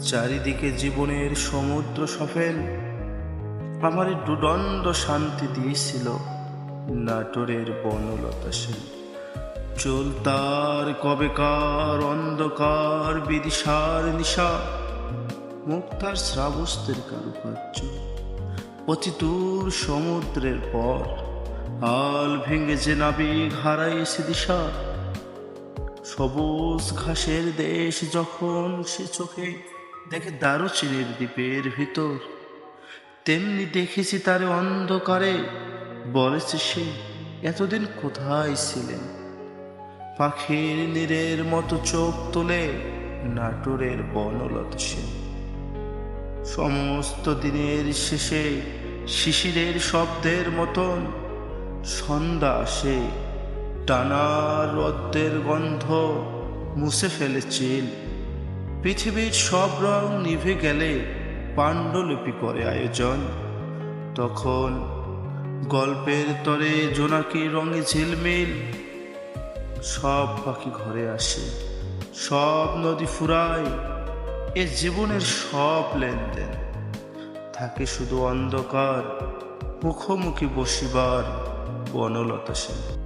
চারিদিকে জীবনের সমুদ্র সফেন আমার দুদণ্ড শান্তি দিয়েছিল নাটোরের বনলতা সেন। চলতার কবেকার অন্ধকার, বিদিশার নিশা, মুক্তার শ্রাবস্তের কারুকার্য। অতি দূর সমুদ্রের পর আল ভেঙে যে নাবিক হারাইছে দিশা, সবুজ ঘাসের দেশ যখন সে চোখে দেখে দারুচিনির দ্বীপের ভিতর। তেমনি দেখেছি তারে অন্ধকারে। বলেছে সে, এতদিন কোথায় ছিলেন? পাখির নীরের মতো চোখ তোলে নাটোরের বনলত সে সমস্ত দিনের শেষে শিশিরের শব্দের মতন সন্ধ্যা আসে। টানা রদ্দের গন্ধ মুছে ফেলে পৃথিবীর সব রং নিভে গেলে পাণ্ডুলিপি করে আয়োজন। তখন গল্পের তরে জোনাকি রঙে ঝিলমিল, সব পাখি ঘরে আসে, সব নদী ফুরায়, এ জীবনের সব লেনদেন। থাকে শুধু অন্ধকার, মুখোমুখি বসিবার বনলতা সেন